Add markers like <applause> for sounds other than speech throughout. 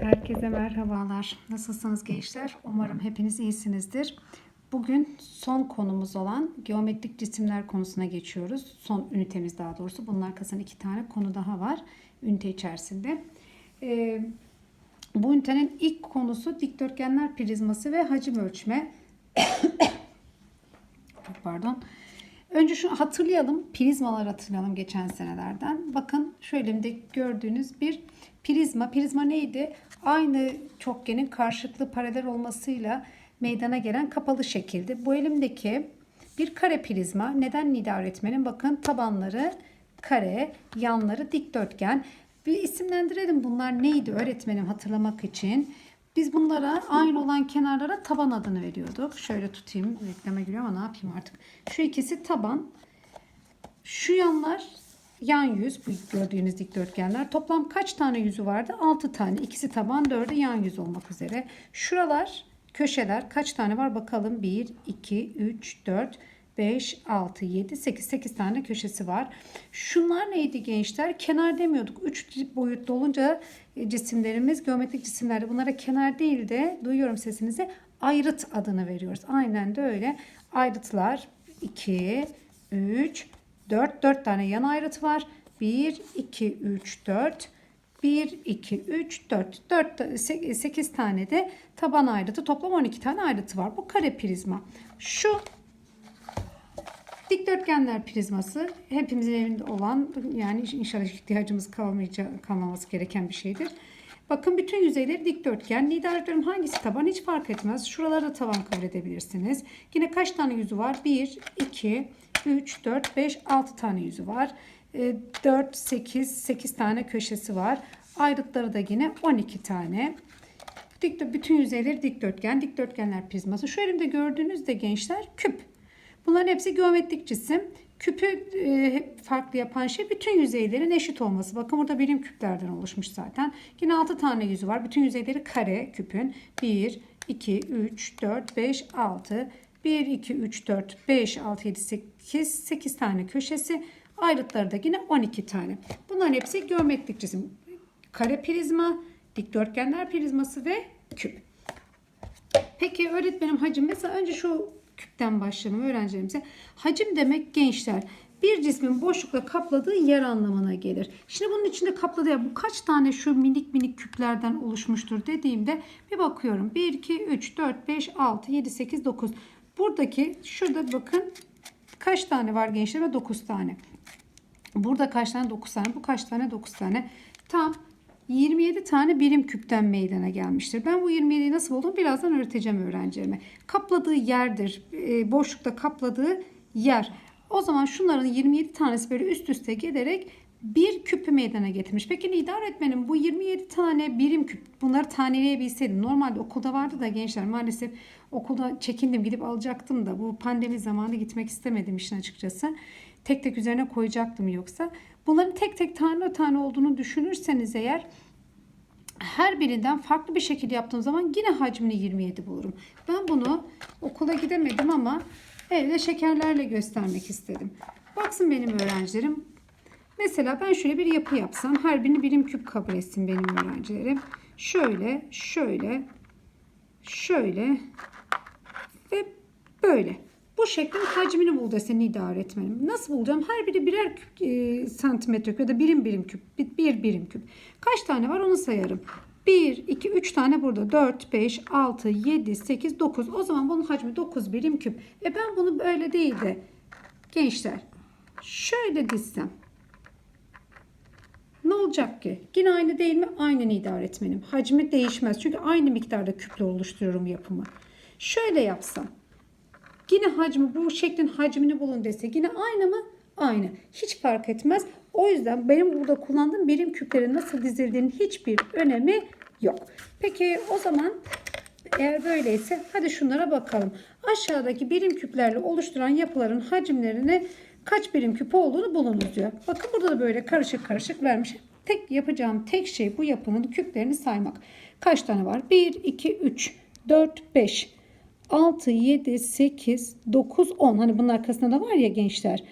Herkese merhabalar. Nasılsınız gençler? Umarım hepiniz iyisinizdir. Bugün son konumuz olan geometrik cisimler konusuna geçiyoruz. Son ünitemiz daha doğrusu. Bunun arkasında iki tane konu daha var ünite içerisinde. Ee, bu ünitenin ilk konusu dikdörtgenler prizması ve hacim ölçme. <coughs> Pardon. Önce şunu hatırlayalım. Prizmalar hatırlayalım geçen senelerden. Bakın şöyle de gördüğünüz bir prizma. Prizma neydi? Aynı çokgenin karşılıklı paralel olmasıyla meydana gelen kapalı şekildi. Bu elimdeki bir kare prizma. Neden Nida öğretmenim? Bakın tabanları kare, yanları dikdörtgen. Bir isimlendirelim bunlar neydi öğretmenim hatırlamak için. Biz bunlara aynı olan kenarlara taban adını veriyorduk. Şöyle tutayım. Reklama giriyor ama ne yapayım artık. Şu ikisi taban. Şu yanlar yan yüz. Bu gördüğünüz dikdörtgenler. Toplam kaç tane yüzü vardı? 6 tane. İkisi taban, dördü yan yüz olmak üzere. Şuralar köşeler kaç tane var bakalım. 1, 2, 3, 4, 5, 6, 7, 8. 8 tane köşesi var. Şunlar neydi gençler? Kenar demiyorduk. 3 boyutlu olunca e, cisimlerimiz geometrik cisimlerde bunlara kenar değil de duyuyorum sesinizi ayrıt adını veriyoruz. Aynen de öyle. Ayrıtlar 2, 3, 4. 4 tane yan ayrıt var. 1, 2, 3, 4. 1, 2, 3, 4. 4 8 tane de taban ayrıtı. Toplam 12 tane ayrıtı var. Bu kare prizma. Şu Dikdörtgenler prizması hepimizin evinde olan yani inşallah ihtiyacımız kalmayacak, kalmaması gereken bir şeydir. Bakın bütün yüzeyleri dikdörtgen. Lider hangisi taban hiç fark etmez. Şuralarda taban kabul edebilirsiniz. Yine kaç tane yüzü var? 1, 2, 3, 4, 5, 6 tane yüzü var. 4, 8, 8 tane köşesi var. Ayrıtları da yine 12 tane. Dikdör, bütün yüzeyleri dikdörtgen. Dikdörtgenler prizması. Şu elimde gördüğünüzde gençler küp. Bunların hepsi geometrik cisim. Küpü e, farklı yapan şey bütün yüzeylerin eşit olması. Bakın burada birim küplerden oluşmuş zaten. Yine 6 tane yüzü var. Bütün yüzeyleri kare küpün. 1, 2, 3, 4, 5, 6. 1, 2, 3, 4, 5, 6, 7, 8. 8 tane köşesi. Ayrıtları da yine 12 tane. Bunların hepsi geometrik cisim. Kare prizma, dikdörtgenler prizması ve küp. Peki öğretmenim hacim mesela önce şu küpten başlayalım öğrencilerimize. Hacim demek gençler bir cismin boşlukla kapladığı yer anlamına gelir. Şimdi bunun içinde kapladığı yer bu kaç tane şu minik minik küplerden oluşmuştur dediğimde bir bakıyorum. 1, 2, 3, 4, 5, 6, 7, 8, 9. Buradaki şurada bakın kaç tane var gençler? 9 tane. Burada kaç tane? 9 tane. Bu kaç tane? 9 tane. Tam 27 tane birim küpten meydana gelmiştir. Ben bu 27'yi nasıl buldum birazdan öğreteceğim öğrencilerime. Kapladığı yerdir. E, boşlukta kapladığı yer. O zaman şunların 27 tanesi böyle üst üste gelerek bir küpü meydana getirmiş. Peki Nida öğretmenim bu 27 tane birim küp bunları taneleyebilseydim. Normalde okulda vardı da gençler maalesef okulda çekindim gidip alacaktım da bu pandemi zamanı gitmek istemedim işin açıkçası. Tek tek üzerine koyacaktım yoksa. Bunların tek tek tane tane olduğunu düşünürseniz eğer her birinden farklı bir şekilde yaptığım zaman yine hacmini 27 bulurum. Ben bunu okula gidemedim ama evde şekerlerle göstermek istedim. Baksın benim öğrencilerim. Mesela ben şöyle bir yapı yapsam her birini birim küp kabul etsin benim öğrencilerim. Şöyle, şöyle, şöyle ve böyle. Bu şeklin hacmini bul dese Nida öğretmenim. Nasıl bulacağım? Her biri birer küp, e, santimetre küp ya da birim birim küp. Bir, bir birim küp. Kaç tane var onu sayarım. 1, 2, 3 tane burada. 4, 5, 6, 7, 8, 9. O zaman bunun hacmi 9 birim küp. E ben bunu böyle değil de gençler şöyle dizsem. Ne olacak ki? Yine aynı değil mi? Aynı Nida öğretmenim. Hacmi değişmez. Çünkü aynı miktarda küple oluşturuyorum yapımı. Şöyle yapsam. Yine hacmi bu şeklin hacmini bulun dese yine aynı mı? Aynı. Hiç fark etmez. O yüzden benim burada kullandığım birim küplerin nasıl dizildiğinin hiçbir önemi yok. Peki o zaman eğer böyleyse hadi şunlara bakalım. Aşağıdaki birim küplerle oluşturan yapıların hacimlerini kaç birim küp olduğunu bulunuz diyor. Bakın burada da böyle karışık karışık vermiş. Tek yapacağım tek şey bu yapının küplerini saymak. Kaç tane var? 1, 2, 3, 4, 5, 6, 7, 8, 9, 10. Hani bunun arkasında da var ya gençler.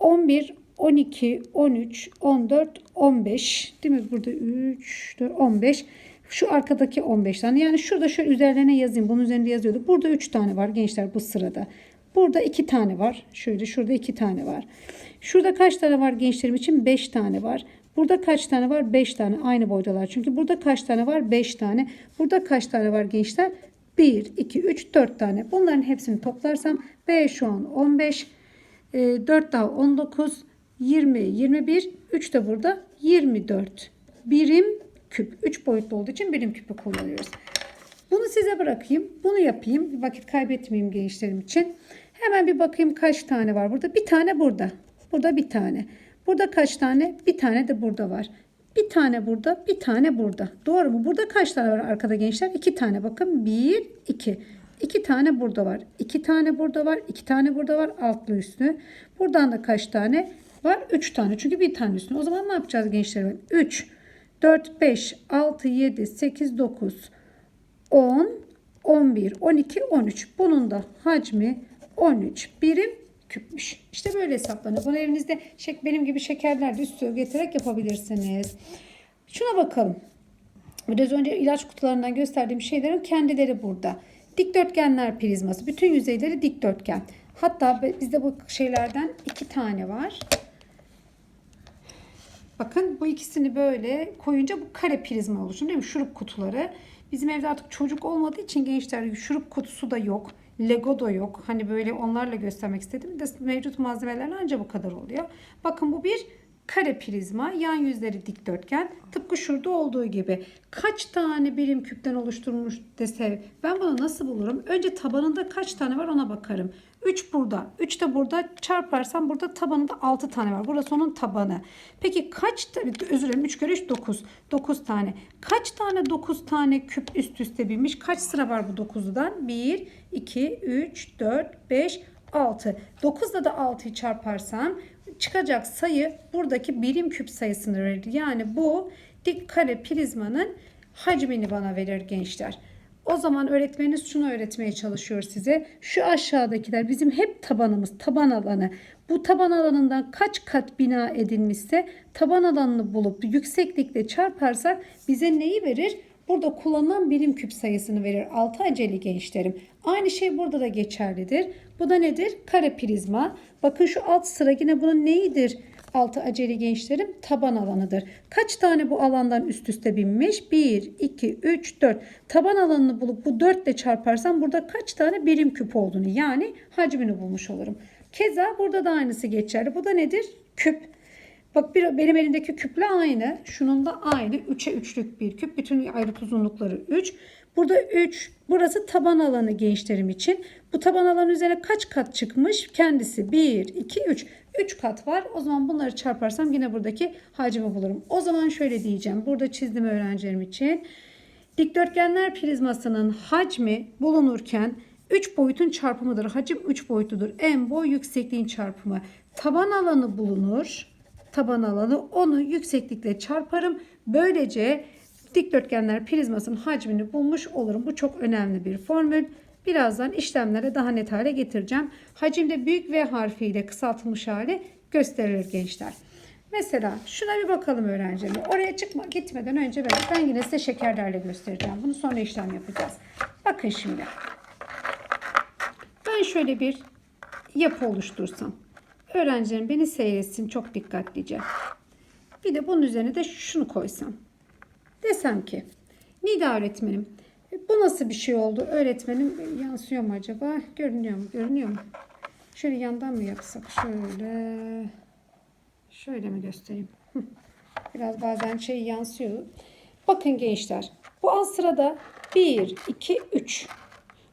11, 12, 13, 14, 15. Değil mi? Burada 3, 4, 15. Şu arkadaki 15 tane. Yani şurada şöyle üzerlerine yazayım. Bunun üzerinde yazıyordu. Burada 3 tane var gençler bu sırada. Burada 2 tane var. Şöyle şurada 2 tane var. Şurada kaç tane var gençlerim için? 5 tane var. Burada kaç tane var? 5 tane. Aynı boydalar. Çünkü burada kaç tane var? 5 tane. Burada kaç tane var gençler? 1, 2, 3, 4 tane. Bunların hepsini toplarsam B şu an 15. E, 4 daha 19. 20, 21. 3 de burada 24. Birim küp. 3 boyutlu olduğu için birim küpü kullanıyoruz. Bunu size bırakayım. Bunu yapayım. Vakit kaybetmeyeyim gençlerim için. Hemen bir bakayım kaç tane var burada. Bir tane burada. Burada bir tane. Burada kaç tane? Bir tane de burada var. Bir tane burada, bir tane burada. Doğru mu? Burada kaç tane var arkada gençler? İki tane. Bakın bir, iki. İki tane burada var. İki tane burada var. iki tane burada var. Altlı üstlü. Buradan da kaç tane var? Üç tane. Çünkü bir tane üstüne. O zaman ne yapacağız gençlerim? Üç, dört, beş, altı, yedi, sekiz, dokuz, 10, 11, 12, 13. Bunun da hacmi 13 birim küpmüş. İşte böyle hesaplanır. Bunu evinizde şek benim gibi şekerler de üstü getirerek yapabilirsiniz. Şuna bakalım. Biraz önce ilaç kutularından gösterdiğim şeylerin kendileri burada. Dikdörtgenler prizması. Bütün yüzeyleri dikdörtgen. Hatta bizde bu şeylerden iki tane var. Bakın bu ikisini böyle koyunca bu kare prizma oluşuyor değil mi? Şurup kutuları. Bizim evde artık çocuk olmadığı için gençler şurup kutusu da yok. Lego da yok. Hani böyle onlarla göstermek istedim. De mevcut malzemelerle ancak bu kadar oluyor. Bakın bu bir kare prizma. Yan yüzleri dikdörtgen. Tıpkı şurada olduğu gibi. Kaç tane birim küpten oluşturulmuş dese ben bunu nasıl bulurum? Önce tabanında kaç tane var ona bakarım. 3 burada. 3 de burada çarparsam burada tabanında 6 tane var. Burası onun tabanı. Peki kaç tane özür dilerim 3 kere 3 9. 9 tane. Kaç tane 9 tane küp üst üste binmiş? Kaç sıra var bu 9'dan? 1 2 3 4 5 6. 9'da da 6'yı çarparsam çıkacak sayı buradaki birim küp sayısını verir. Yani bu dik kare prizmanın hacmini bana verir gençler. O zaman öğretmeniniz şunu öğretmeye çalışıyor size. Şu aşağıdakiler bizim hep tabanımız, taban alanı. Bu taban alanından kaç kat bina edilmişse taban alanını bulup yükseklikle çarparsak bize neyi verir? Burada kullanılan birim küp sayısını verir. 6 aceli gençlerim. Aynı şey burada da geçerlidir. Bu da nedir? Kare prizma. Bakın şu alt sıra yine bunun neyidir? Altı aceli gençlerim taban alanıdır. Kaç tane bu alandan üst üste binmiş? 1, 2, 3, 4. Taban alanını bulup bu 4 ile çarparsam burada kaç tane birim küp olduğunu yani hacmini bulmuş olurum. Keza burada da aynısı geçerli. Bu da nedir? Küp. Bak bir, benim elimdeki küple aynı. Şunun da aynı. 3'e 3'lük bir küp. Bütün ayrıt uzunlukları 3. Burada 3. Burası taban alanı gençlerim için. Bu taban alanı üzerine kaç kat çıkmış? Kendisi 1, 2, 3. 3 kat var. O zaman bunları çarparsam yine buradaki hacmi bulurum. O zaman şöyle diyeceğim. Burada çizdim öğrencilerim için. Dikdörtgenler prizmasının hacmi bulunurken 3 boyutun çarpımıdır. Hacim 3 boyutludur. En boy yüksekliğin çarpımı. Taban alanı bulunur. Taban alanı onu yükseklikle çarparım. Böylece dikdörtgenler prizmasının hacmini bulmuş olurum. Bu çok önemli bir formül. Birazdan işlemlere daha net hale getireceğim. Hacimde büyük V harfiyle kısaltılmış hali gösterilir gençler. Mesela şuna bir bakalım öğrencilerim. Oraya çıkma gitmeden önce ben, ben yine size şekerlerle göstereceğim. Bunu sonra işlem yapacağız. Bakın şimdi. Ben şöyle bir yapı oluştursam. Öğrencilerim beni seyretsin çok dikkatlice. Bir de bunun üzerine de şunu koysam. Desem ki Nida öğretmenim bu nasıl bir şey oldu? Öğretmenim yansıyor mu acaba? Görünüyor mu? Görünüyor mu? Şöyle yandan mı yapsak? Şöyle. Şöyle mi göstereyim? Biraz bazen şey yansıyor. Bakın gençler. Bu alt sırada 1, 2, 3.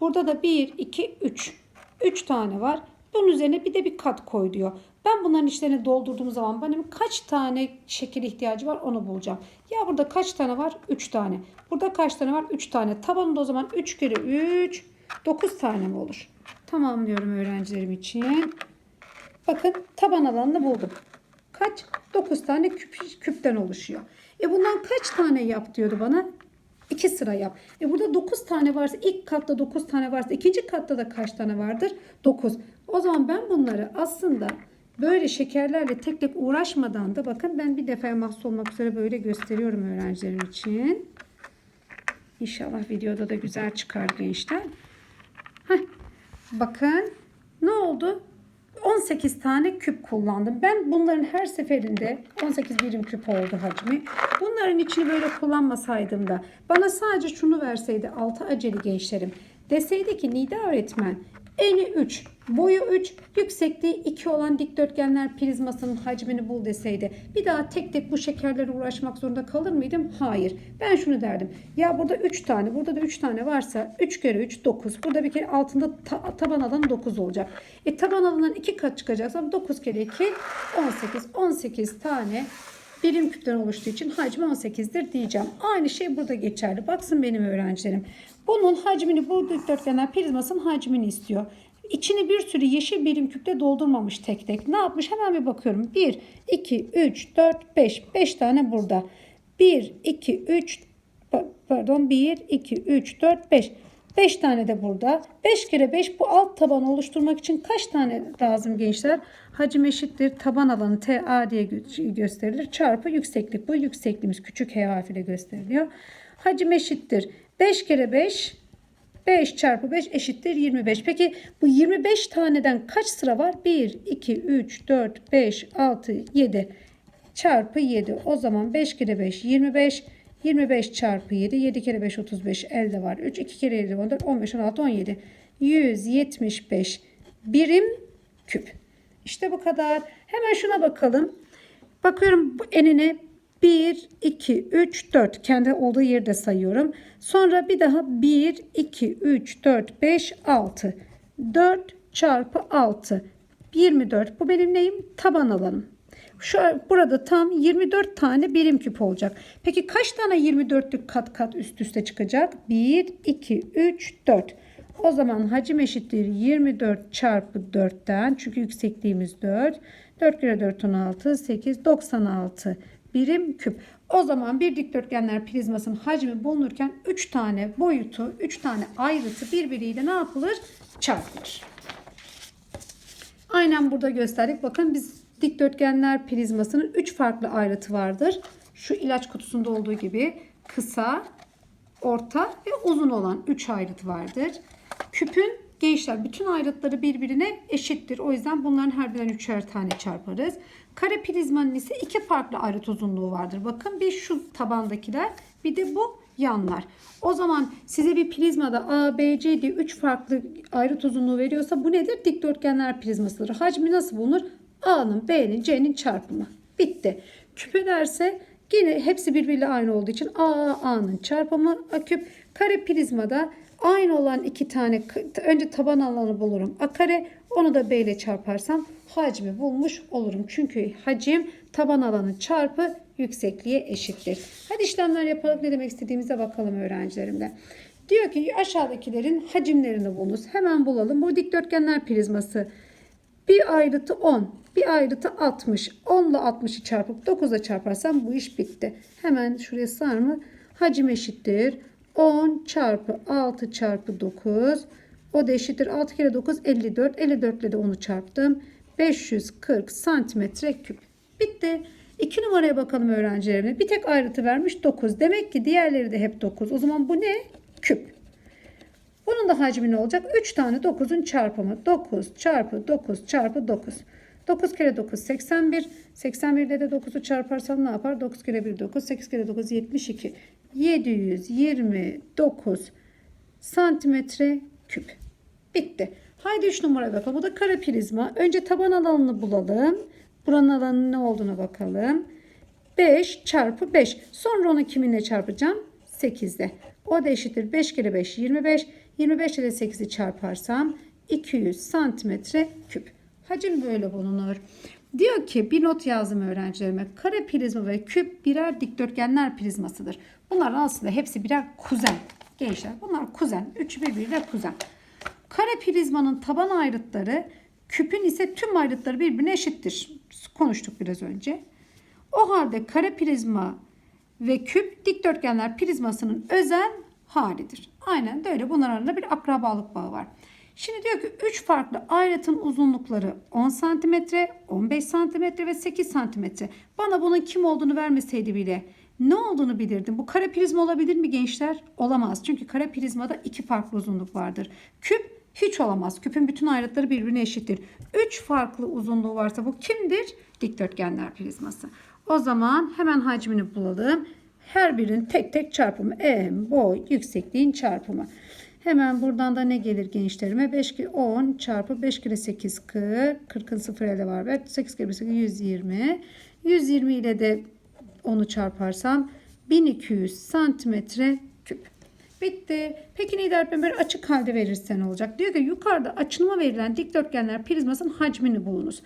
Burada da 1, 2, 3. 3 tane var. Bunun üzerine bir de bir kat koy diyor. Ben bunların içlerini doldurduğum zaman benim kaç tane şekil ihtiyacı var onu bulacağım. Ya burada kaç tane var? 3 tane. Burada kaç tane var? 3 tane. Tabanında o zaman 3 kere 3 9 tane mi olur? Tamamlıyorum öğrencilerim için. Bakın taban alanını buldum. Kaç? 9 tane küp, küpten oluşuyor. E bundan kaç tane yap diyordu bana? 2 sıra yap. E burada 9 tane varsa ilk katta 9 tane varsa ikinci katta da kaç tane vardır? 9. O zaman ben bunları aslında böyle şekerlerle tek tek uğraşmadan da bakın ben bir defaya mahsus olmak üzere böyle gösteriyorum öğrencilerim için. İnşallah videoda da güzel çıkar gençler. Heh, bakın ne oldu? 18 tane küp kullandım. Ben bunların her seferinde 18 birim küp oldu hacmi. Bunların içini böyle kullanmasaydım da bana sadece şunu verseydi 6 aceli gençlerim. Deseydi ki Nida öğretmen eni 3, boyu 3, yüksekliği 2 olan dikdörtgenler prizmasının hacmini bul deseydi. Bir daha tek tek bu şekerlere uğraşmak zorunda kalır mıydım? Hayır. Ben şunu derdim. Ya burada 3 tane, burada da 3 tane varsa 3 kere 3 9. Burada bir kere altında ta- taban alanı 9 olacak. E taban alanından 2 kat çıkacaksa 9 kere 2 18. 18 tane birim küpten oluştuğu için hacmi 18'dir diyeceğim. Aynı şey burada geçerli. Baksın benim öğrencilerim. Bunun hacmini bu dikdörtgenler prizmasının hacmini istiyor. İçini bir sürü yeşil birim küple doldurmamış tek tek. Ne yapmış? Hemen bir bakıyorum. 1, 2, 3, 4, 5. 5 tane burada. 1, 2, 3, pardon 1, 2, 3, 4, 5. 5 tane de burada. 5 kere 5 bu alt tabanı oluşturmak için kaç tane lazım gençler? Hacim eşittir. Taban alanı TA diye gö- gösterilir. Çarpı yükseklik. Bu yüksekliğimiz küçük H harfiyle gösteriliyor. Hacim eşittir. 5 kere 5 5 çarpı 5 eşittir 25. Peki bu 25 taneden kaç sıra var? 1, 2, 3, 4, 5, 6, 7 çarpı 7. O zaman 5 kere 5 25. 25 çarpı 7. 7 kere 5 35 elde var. 3 2 kere 7 14 15 16 17. 175 birim küp. İşte bu kadar. Hemen şuna bakalım. Bakıyorum bu enine 1, 2, 3, 4. Kendi olduğu yerde sayıyorum. Sonra bir daha 1, 2, 3, 4, 5, 6. 4 çarpı 6. 24. Bu benim neyim? Taban alanım. Şu burada tam 24 tane birim küp olacak. Peki kaç tane 24'lük kat kat üst üste çıkacak? 1, 2, 3, 4. O zaman hacim eşittir 24 çarpı 4'ten. Çünkü yüksekliğimiz 4. 4 kere 4 16 8 96 birim küp. O zaman bir dikdörtgenler prizmasının hacmi bulunurken 3 tane boyutu, 3 tane ayrıtı birbiriyle ne yapılır? Çarpılır. Aynen burada gösterdik. Bakın biz dikdörtgenler prizmasının 3 farklı ayrıtı vardır. Şu ilaç kutusunda olduğu gibi kısa, orta ve uzun olan 3 ayrıt vardır. Küpün gençler bütün ayrıtları birbirine eşittir. O yüzden bunların her birinden üçer tane çarparız. Kare prizmanın ise iki farklı ayrıt uzunluğu vardır. Bakın bir şu tabandakiler bir de bu yanlar. O zaman size bir prizmada A, B, C diye 3 farklı ayrıt uzunluğu veriyorsa bu nedir? Dikdörtgenler prizmasıdır. Hacmi nasıl bulunur? A'nın, B'nin, C'nin çarpımı. Bitti. Küpe derse yine hepsi birbiriyle aynı olduğu için A, A'nın çarpımı A küp. Kare prizmada aynı olan iki tane önce taban alanı bulurum. A kare onu da B ile çarparsam hacmi bulmuş olurum. Çünkü hacim taban alanı çarpı yüksekliğe eşittir. Hadi işlemler yapalım. Ne demek istediğimize bakalım öğrencilerimle. Diyor ki aşağıdakilerin hacimlerini bulunuz. Hemen bulalım. Bu dikdörtgenler prizması. Bir ayrıtı 10. Bir ayrıtı 60. 10 ile 60'ı çarpıp 9'a çarparsam bu iş bitti. Hemen şuraya sar mı? Hacim eşittir. 10 çarpı 6 çarpı 9. O da eşittir. 6 kere 9 54. 54 ile de 10'u çarptım. 540 santimetre küp. Bitti. 2 numaraya bakalım öğrencilerime. Bir tek ayrıtı vermiş 9. Demek ki diğerleri de hep 9. O zaman bu ne? Küp. Bunun da hacmi ne olacak? 3 tane 9'un çarpımı. 9 çarpı 9 çarpı 9. 9 kere 9 81. 81'de de 9'u çarparsam ne yapar? 9 kere 1 9. 8 kere 9 72. 729 santimetre küp. Bitti. Haydi 3 numaraya bakalım. Bu da kare prizma. Önce taban alanını bulalım. Buranın alanının ne olduğuna bakalım. 5 çarpı 5. Sonra onu kiminle çarpacağım? 8'de. O da eşittir. 5 kere 5 25. 25 ile 8'i çarparsam 200 santimetre küp. Hacim böyle bulunur. Diyor ki bir not yazdım öğrencilerime. Kare prizma ve küp birer dikdörtgenler prizmasıdır. Bunlar aslında hepsi birer kuzen. Gençler bunlar kuzen. Üçü birbiriyle kuzen. Kare prizmanın taban ayrıtları küpün ise tüm ayrıtları birbirine eşittir. Konuştuk biraz önce. O halde kare prizma ve küp dikdörtgenler prizmasının özel halidir. Aynen de öyle. Bunlar arasında bir akrabalık bağı var. Şimdi diyor ki 3 farklı ayrıtın uzunlukları 10 cm, 15 cm ve 8 cm. Bana bunun kim olduğunu vermeseydi bile Ne olduğunu bilirdim. Bu kare prizma olabilir mi gençler? Olamaz. Çünkü kare prizmada iki farklı uzunluk vardır. Küp hiç olamaz. Küpün bütün ayrıtları birbirine eşittir. Üç farklı uzunluğu varsa bu kimdir? Dikdörtgenler prizması. O zaman hemen hacmini bulalım. Her birinin tek tek çarpımı. En, boy, yüksekliğin çarpımı. Hemen buradan da ne gelir gençlerime? 5 kere 10 çarpı 5 kere 8 40. 40'ın 0 elde var. ve 8 kere 8 120. 120 ile de onu çarparsam 1200 santimetre küp. Bitti. Peki Nida öğretmenim böyle açık halde verirsen olacak. Diyor ki yukarıda açınıma verilen dikdörtgenler prizmasının hacmini bulunuz.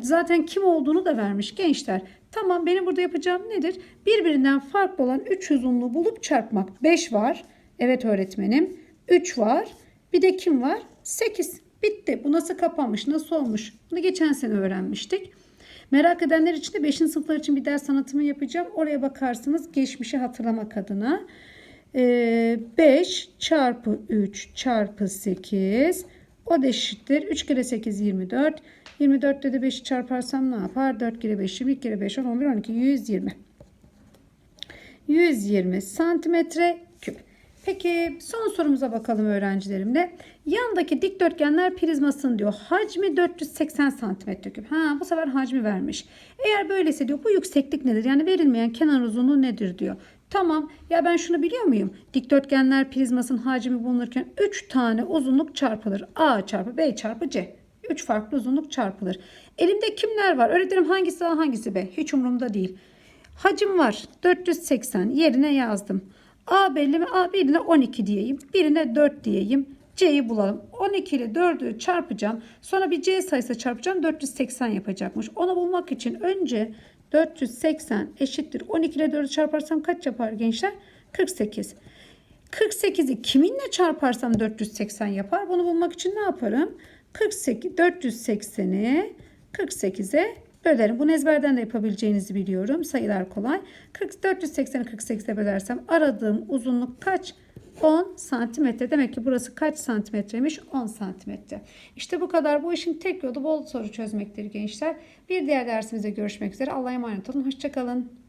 Zaten kim olduğunu da vermiş gençler. Tamam benim burada yapacağım nedir? Birbirinden farklı olan 3 uzunluğu bulup çarpmak. 5 var. Evet öğretmenim. 3 var. Bir de kim var? 8. Bitti. Bu nasıl kapanmış? Nasıl olmuş? Bunu geçen sene öğrenmiştik. Merak edenler için de 5. sınıflar için bir ders anlatımı yapacağım. Oraya bakarsınız geçmişi hatırlamak adına. Ee, 5 çarpı 3 çarpı 8 o da eşittir. 3 kere 8 24. 24 de 5'i çarparsam ne yapar? 4 kere 5 20 kere 5 10 11 12 120. 120 santimetre küp. Peki son sorumuza bakalım öğrencilerimle. Yandaki dikdörtgenler prizmasının diyor hacmi 480 santimetre küp. Ha bu sefer hacmi vermiş. Eğer böyleyse diyor bu yükseklik nedir? Yani verilmeyen kenar uzunluğu nedir diyor. Tamam ya ben şunu biliyor muyum? Dikdörtgenler prizmasının hacmi bulunurken 3 tane uzunluk çarpılır. A çarpı B çarpı C. 3 farklı uzunluk çarpılır. Elimde kimler var? Öğretmenim hangisi A hangisi B? Hiç umurumda değil. Hacim var. 480 yerine yazdım. A belli mi? A birine 12 diyeyim. Birine 4 diyeyim. C'yi bulalım. 12 ile 4'ü çarpacağım. Sonra bir C sayısı çarpacağım. 480 yapacakmış. Onu bulmak için önce 480 eşittir. 12 ile 4'ü çarparsam kaç yapar gençler? 48. 48'i kiminle çarparsam 480 yapar. Bunu bulmak için ne yaparım? 48 480'i 48'e bölerim. Bunu ezberden de yapabileceğinizi biliyorum. Sayılar kolay. 40 480'i 48'e bölersem aradığım uzunluk kaç? 10 santimetre. Demek ki burası kaç santimetreymiş? 10 santimetre. İşte bu kadar. Bu işin tek yolu bol soru çözmektir gençler. Bir diğer dersimizde görüşmek üzere. Allah'a emanet olun. Hoşçakalın.